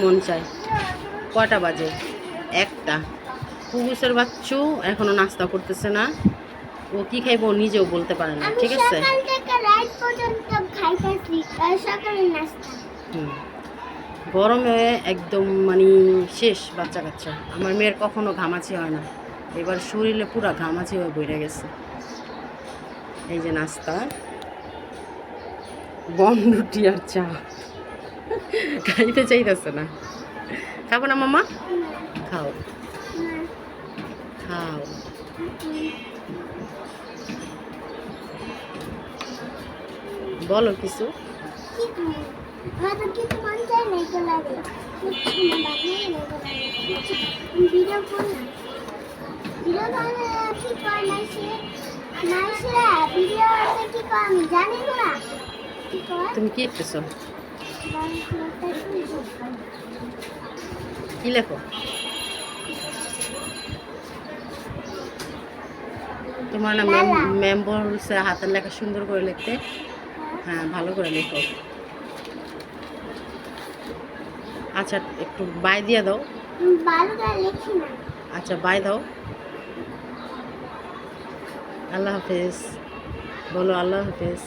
মন চায়। কটা বাজে? একটা। পুগুসের বাচ্চু এখনও নাস্তা করতেছে না। ও কি খাইবো নিজেও বলতে পারে না ঠিক আছে। গরমে একদম মানে শেষ বাচ্চা কাচ্চা। আমার মেয়ের কখনো ঘামাচি হয় না। এবার শরীরে পুরো ঘামাচি হয়ে বইরে গেছে। এই যে নাস্তা। বন রুটি আর চা। খাইতে চাইতেছে না খাব না মামা খাও খাও বলো কিছু? তুমি কি আসুন। কি লেখো? তোমার না ম্যাম। বলছে হাতের লেখা সুন্দর করে লিখতে। হ্যাঁ ভালো করে লেখো। আচ্ছা একটু বাই দিয়ে দাও। আচ্ছা বাই দাও। আল্লাহ হাফেজ। বলো আল্লাহ হাফেজ।